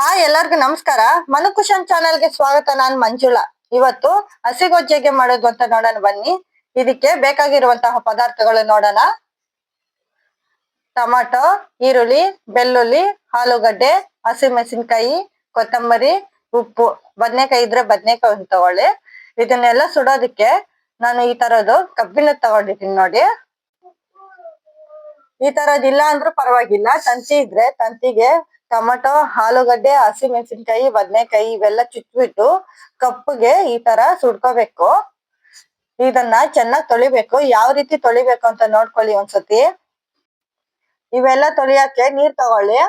Hi ಎಲ್ಲರಿಗೂ ನಮಸ್ಕಾರ. ಮನುಕುಶನ್ ಚಾನೆಲ್ಗೆ ಸ್ವಾಗತ, ನಾನ್ ಮಂಜುಳಾ. ಇವತ್ತು ಹಸಿಗೊಜ್ಜೆಗೆ ಮಾಡೋದು ಅಂತ ನೋಡೋಣ, ಬನ್ನಿ. ಇದಕ್ಕೆ ಬೇಕಾಗಿರುವಂತಹ ಪದಾರ್ಥಗಳು ನೋಡೋಣ. ಟೊಮಾಟೊ, ಈರುಳ್ಳಿ, ಬೆಳ್ಳುಳ್ಳಿ, ಆಲೂಗಡ್ಡೆ, ಹಸಿಮೆಣಸಿನ್ಕಾಯಿ, ಕೊತ್ತಂಬರಿ, ಉಪ್ಪು. ಬದ್ನೆಕಾಯಿ ಇದ್ರೆ ಬದ್ನೆಕಾಯಿ ಒಂದು ತಗೊಳ್ಳಿ. ಇದನ್ನೆಲ್ಲ ಸುಡೋದಕ್ಕೆ ನಾನು ಈ ತರದ್ದು ಕಬ್ಬಿನ ತಗೊಂಡಿದ್ದೀನಿ ನೋಡಿ. ಈ ತರದ್ ಇಲ್ಲ ಅಂದ್ರೂ ಪರವಾಗಿಲ್ಲ. ತಂತಿ ಇದ್ರೆ, ತಂತಿಗೆ ಟೊಮೆಟೊ, ಆಲೂಗಡ್ಡೆ, ಹಸಿಮೆಣಸಿನ್ಕಾಯಿ, ಬದನೆಕಾಯಿ ಇವೆಲ್ಲ ಚುಚ್ಬಿಟ್ಟು ಕಪ್ಪಗೆ ಈ ತರ ಸುಡ್ಕೋಬೇಕು. ಇದನ್ನ ಚೆನ್ನಾಗಿ ತೊಳಿಬೇಕು. ಯಾವ ರೀತಿ ತೊಳಿಬೇಕು ಅಂತ ನೋಡ್ಕೊಳ್ಳಿ ಒಂದ್ಸತಿ. ಇವೆಲ್ಲ ತೊಳಿಯಕ್ಕೆ ನೀರ್ ತಗೊಳ್ಳಿ.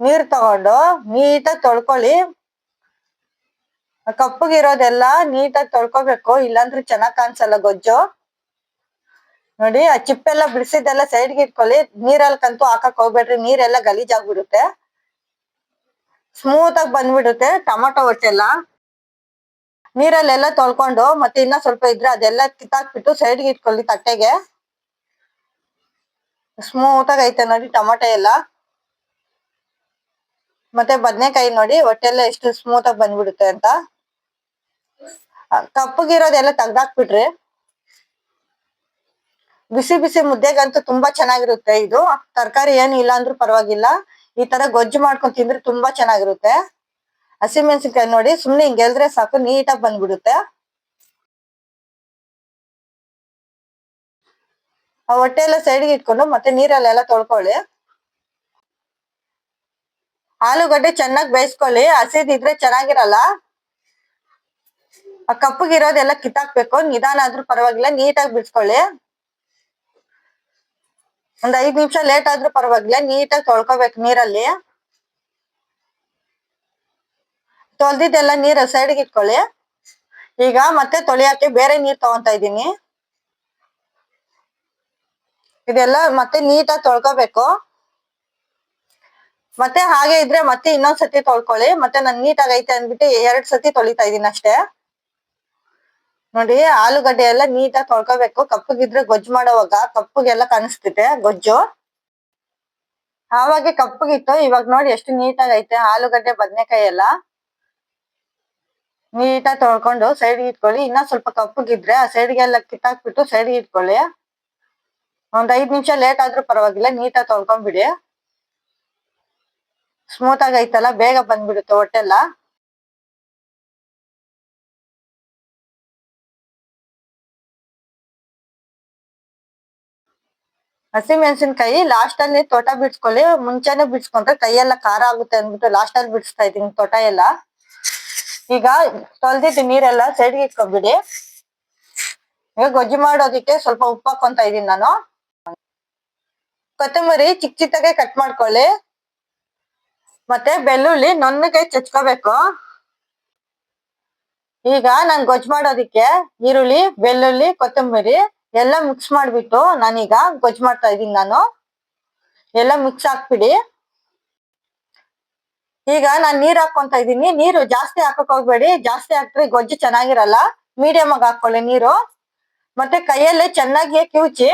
ನೀರ್ ತಗೊಂಡು ನೀಟಾಗಿ ತೊಳ್ಕೊಳ್ಳಿ. ಕಪ್ಪಗಿರೋದೆಲ್ಲ ನೀಟಾಗಿ ತೊಳ್ಕೊಬೇಕು. ಇಲ್ಲಾಂದ್ರೆ ಚೆನ್ನಾಗ್ ಕಾಣಿಸಲ್ಲ ಗೊಜ್ಜು. ನೋಡಿ, ಆ ಚಿಪ್ಪೆಲ್ಲ ಬಿಡಿಸಿದ್ದೆಲ್ಲ ಸೈಡ್ಗೆ ಇಟ್ಕೊಳ್ಳಿ. ನೀರಲ್ಲಿ ಕಂತು ಹಾಕಕ್ ಹೋಗ್ಬೇಡ್ರಿ. ನೀರೆಲ್ಲ ಗಲೀಜಾಗ್ಬಿಡುತ್ತೆ. ಸ್ಮೂತ್ ಆಗಿ ಬಂದ್ಬಿಡುತ್ತೆ ಟೊಮೊಟೊ ಒಟ್ಟೆಲ್ಲ ನೀರಲ್ಲೆಲ್ಲ ತೊಳ್ಕೊಂಡು ಮತ್ತೆ ಇನ್ನ ಸ್ವಲ್ಪ ಇದ್ರೆ ಅದೆಲ್ಲ ಕಿತ್ತಾಕ್ಬಿಟ್ಟು ಸೈಡ್ಗೆ ಇಟ್ಕೊಳ್ಳಿ ತಟ್ಟೆಗೆ. ಸ್ಮೂತ್ ಆಗಿ ಐತೆ ನೋಡಿ ಟೊಮೊಟೊ ಎಲ್ಲ. ಮತ್ತೆ ಬದ್ನೆಕಾಯಿ ನೋಡಿ, ಹೊಟ್ಟೆಲ್ಲ ಎಷ್ಟು ಸ್ಮೂತ್ ಆಗಿ ಬಂದ್ಬಿಡುತ್ತೆ ಅಂತ. ಕಪ್ಪಗಿರೋದೆಲ್ಲ ತೆಗ್ದಾಕ್ಬಿಟ್ರಿ ಬಿಸಿ ಬಿಸಿ ಮುದ್ದೆಗಂತೂ ತುಂಬಾ ಚೆನ್ನಾಗಿರುತ್ತೆ ಇದು. ತರಕಾರಿ ಏನು ಇಲ್ಲ ಅಂದ್ರೂ ಪರವಾಗಿಲ್ಲ. ಈ ತರ ಗೊಜ್ಜು ಮಾಡ್ಕೊಂಡ್ ತಿಂದ್ರೆ ತುಂಬಾ ಚೆನ್ನಾಗಿರುತ್ತೆ. ಹಸಿಮೆಣಸಿನ್ಕಾಯಿ ನೋಡಿ, ಸುಮ್ನೆ ಹಿಂಗ್ ಎಲ್ದ್ರೆ ಸಾಕು, ನೀಟಾಗಿ ಬಂದ್ಬಿಡುತ್ತೆ. ಆ ಹೊಟ್ಟೆ ಎಲ್ಲ ಸೈಡ್ಗೆ ಇಟ್ಕೊಂಡು ಮತ್ತೆ ನೀರಲ್ಲೆಲ್ಲ ತೊಳ್ಕೊಳ್ಳಿ. ಆಲೂಗಡ್ಡೆ ಚೆನ್ನಾಗಿ ಬೇಯಿಸ್ಕೊಳ್ಳಿ. ಹಸಿದಿದ್ರೆ ಚೆನ್ನಾಗಿರಲ್ಲ. ಆ ಕಪ್ಪಗಿರೋದೆಲ್ಲ ಕಿತ್ತಾಕ್ಬೇಕು. ನಿಧಾನ ಆದ್ರೂ ಪರವಾಗಿಲ್ಲ, ನೀಟಾಗಿ ಬಿಡ್ಸ್ಕೊಳ್ಳಿ. ಒಂದ್ ಐದ್ ನಿಮಿಷ ಲೇಟ್ ಆದ್ರೂ ಪರವಾಗಿಲ್ಲ, ನೀಟಾಗಿ ತೊಳ್ಕೊಬೇಕು ನೀರಲ್ಲಿ. ತೊಳ್ದಿದ್ದೆಲ್ಲ ನೀರ ಸೈಡ್ಗೆ ಇಟ್ಕೊಳ್ಳಿ. ಈಗ ಮತ್ತೆ ತೊಳಿಯಕ್ಕೆ ಬೇರೆ ನೀರ್ ತಗೊಂತಾ ಇದೀನಿ ಇದೆಲ್ಲ ಮತ್ತೆ ನೀಟಾಗಿ ತೊಳ್ಕೊಬೇಕು. ಮತ್ತೆ ಹಾಗೆ ಇದ್ರೆ ಮತ್ತೆ ಇನ್ನೊಂದ್ ಸತಿ ತೊಳ್ಕೊಳ್ಳಿ. ಮತ್ತೆ ನಾನು ನೀಟಾಗಿ ಐತೆ ಅಂದ್ಬಿಟ್ಟು ಎರಡ್ ಸತಿ ತೊಳಿತಾ ಇದೀನಿ ಅಷ್ಟೇ. ನೋಡಿ, ಆಲೂಗಡ್ಡೆ ಎಲ್ಲ ನೀಟಾಗಿ ತೊಳ್ಕೊಬೇಕು. ಕಪ್ಪಗಿದ್ರೆ ಗೊಜ್ಜು ಮಾಡೋವಾಗ ಕಪ್ಪಗೆಲ್ಲ ಕಾಣಿಸ್ತಿದೆ, ಗೊಜ್ಜು. ಆವಾಗೆ ಕಪ್ಪಗಿತ್ತು, ಇವಾಗ ನೋಡಿ ಎಷ್ಟು ನೀಟಾಗಿ ಐತೆ ಆಲೂಗಡ್ಡೆ, ಬದನೆಕಾಯಿ ಎಲ್ಲ. ನೀಟಾಗಿ ತೊಳ್ಕೊಂಡು ಸೈಡ್ಗೆ ಇಟ್ಕೊಳ್ಳಿ ಇನ್ನ ಸ್ವಲ್ಪ ಕಪ್ಪಗಿದ್ರೆ ಆ ಸೈಡ್ಗೆಲ್ಲ ಕಿತ್ತಾಕ್ಬಿಟ್ಟು ಸೈಡ್ಗೆ ಇಟ್ಕೊಳ್ಳಿ ಒಂದ್ ಐದ್ ನಿಮಿಷ ಲೇಟ್ ಆದ್ರೂ ಪರವಾಗಿಲ್ಲ, ನೀಟಾಗಿ ತೊಳ್ಕೊಂಡ್ಬಿಡಿ. ಸ್ಮೂತ್ ಆಗಿ ಐತಲ್ಲ, ಬೇಗ ಬಂದ್ಬಿಡುತ್ತೆ ಹೊಟ್ಟೆಲ್ಲ. ಹಸಿ ಮೆಣಸಿನಕಾಯಿ ಲಾಸ್ಟ್ ಅಲ್ಲಿ ತೋಟ ಬಿಡ್ಸ್ಕೊಳ್ಳಿ, ಮುಂಚೆನೆ ಬಿಡ್ಸ್ಕೊಂಡ್ರೆ ಕೈಯೆಲ್ಲ ಖಾರ ಆಗುತ್ತೆ ಅಂದ್ಬಿಟ್ಟು ಲಾಸ್ಟ್ ಅಲ್ಲಿ ಬಿಡಿಸ್ತಾ ಇದೀನಿ ತೋಟ ಎಲ್ಲ. ಈಗ ತೊಳೆದಿದ್ದು ನೀರೆಲ್ಲ ಸೈಡ್ಗೆ ಇಟ್ಕೊಂಡ್ಬಿಡಿ. ಈಗ ಗೊಜ್ಜು ಮಾಡೋದಿಕ್ಕೆ ಸ್ವಲ್ಪ ಉಪ್ಪು ಹಾಕೊಂತ ಇದೀನಿ ನಾನು. ಕೊತ್ತಂಬರಿ ಚಿಕ್ಕ ಚಿಕ್ಕಗೆ ಕಟ್ ಮಾಡ್ಕೊಳ್ಳಿ. ಮತ್ತೆ ಬೆಳ್ಳುಳ್ಳಿ ನೊನ್ನಗೆ ಚಚ್ಕೋಬೇಕು. ಈಗ ನಾನು ಗೊಜ್ಜು ಮಾಡೋದಿಕ್ಕೆ ಈರುಳ್ಳಿ, ಬೆಳ್ಳುಳ್ಳಿ, ಕೊತ್ತಂಬರಿ ಎಲ್ಲ ಮಿಕ್ಸ್ ಮಾಡ್ಬಿಟ್ಟು ನಾನೀಗ ಗೊಜ್ಜು ಮಾಡ್ತಾ ಇದ್ದೀನಿ ನಾನು. ಎಲ್ಲ ಮಿಕ್ಸ್ ಹಾಕ್ಬಿಡಿ. ಈಗ ನಾನು ನೀರ್ ಹಾಕೊಂತ ಇದ್ದೀನಿ. ನೀರು ಜಾಸ್ತಿ ಹಾಕಕ್ ಹೋಗ್ಬೇಡಿ. ಜಾಸ್ತಿ ಹಾಕ್ದ್ರೆ ಗೊಜ್ಜು ಚೆನ್ನಾಗಿರಲ್ಲ. ಮೀಡಿಯಂ ಆಗಿ ಹಾಕೊಳ್ಳಿ ನೀರು. ಮತ್ತೆ ಕೈಯಲ್ಲೇ ಚೆನ್ನಾಗಿ ಕಿವುಚಿ.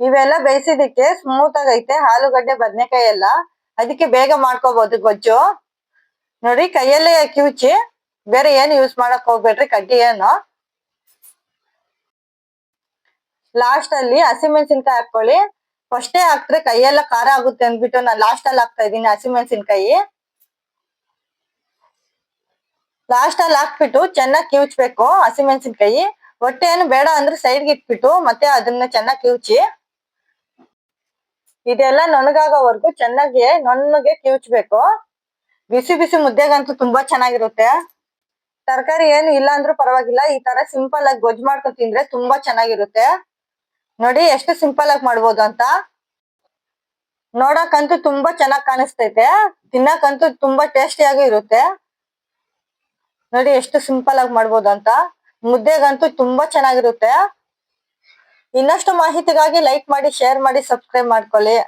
ಇವೆಲ್ಲ ಬೇಯಿಸಿದಕ್ಕೆ ಸ್ಮೂತ್ ಆಗೈತೆ ಆಲೂಗಡ್ಡೆ, ಬದನೆಕಾಯಿ ಎಲ್ಲ. ಅದಕ್ಕೆ ಬೇಗ ಮಾಡ್ಕೋಬಹುದು ಗೊಜ್ಜು. ನೋಡಿ ಕೈಯಲ್ಲೇ ಕಿವುಚಿ. ಬೇರೆ ಏನು ಯೂಸ್ ಮಾಡಕ್ ಹೋಗ್ಬೇಡ್ರಿ, ಕಡ್ಡಿ ಏನು. ಲಾಸ್ಟ್ ಅಲ್ಲಿ ಹಸಿಮೆಣಸಿನ್ಕಾಯಿ ಹಾಕೊಳ್ಳಿ. ಫಸ್ಟೇ ಹಾಕ್ದ್ರೆ ಕೈಯೆಲ್ಲ ಖಾರ ಆಗುತ್ತೆ ಅಂದ್ಬಿಟ್ಟು ನಾನು ಲಾಸ್ಟ್ ಅಲ್ಲಿ ಹಾಕ್ತಾ ಇದ್ದೀನಿ ಹಸಿಮೆಣಸಿನ್ಕಾಯಿ. ಲಾಸ್ಟ್ ಅಲ್ಲಿ ಹಾಕ್ಬಿಟ್ಟು ಚೆನ್ನಾಗಿ ಕಿವುಚ್ಬೇಕು ಹಸಿಮೆಣಸಿನ್ಕಾಯಿ. ಹೊಟ್ಟೆ ಏನು ಬೇಡ ಅಂದ್ರೆ ಸೈಡ್ಗೆ ಇಟ್ಬಿಟ್ಟು ಮತ್ತೆ ಅದನ್ನ ಚೆನ್ನಾಗಿ ಕಿವುಚಿ. ಇದೆಲ್ಲ ನೊಣಗಾಗೋವರೆಗೂ ಚೆನ್ನಾಗಿ ನೊಣ್ಣಗೆ ಕಿವುಚ್ಬೇಕು. ಬಿಸಿ ಬಿಸಿ ಮುದ್ದೆಗಂತೂ ತುಂಬಾ ಚೆನ್ನಾಗಿರುತ್ತೆ. ತರಕಾರಿ ಏನು ಇಲ್ಲ ಅಂದ್ರೂ ಪರವಾಗಿಲ್ಲ. ಈ ತರ ಸಿಂಪಲ್ ಆಗಿ ಗೊಜ್ಜು ಮಾಡ್ಕೊಂಡು ತಿಂದ್ರೆ ತುಂಬಾ ಚೆನ್ನಾಗಿರುತ್ತೆ. ನೋಡಿ, ಎಷ್ಟು ಸಿಂಪಲ್ ಆಗಿ ಮಾಡ್ಬೋದು ಅಂತ. ನೋಡಕ್ಕಂತೂ ತುಂಬಾ ಚೆನ್ನಾಗ್ ಕಾಣಿಸ್ತೈತೆ. ತಿನ್ನಕ್ಕಂತೂ ತುಂಬಾ ಟೇಸ್ಟಿಯಾಗಿ ಇರುತ್ತೆ. ನೋಡಿ, ಎಷ್ಟು ಸಿಂಪಲ್ ಆಗಿ ಮಾಡ್ಬೋದು ಅಂತ. ಮುದ್ದೆಗಂತೂ ತುಂಬಾ ಚೆನ್ನಾಗಿರುತ್ತೆ. ಇನ್ನಷ್ಟು ಮಾಹಿತಿಗಾಗಿ ಲೈಕ್ ಮಾಡಿ ಶೇರ್ ಮಾಡಿ ಸಬ್ಸ್ಕ್ರೈಬ್ ಮಾಡ್ಕೊಳ್ಳಿ.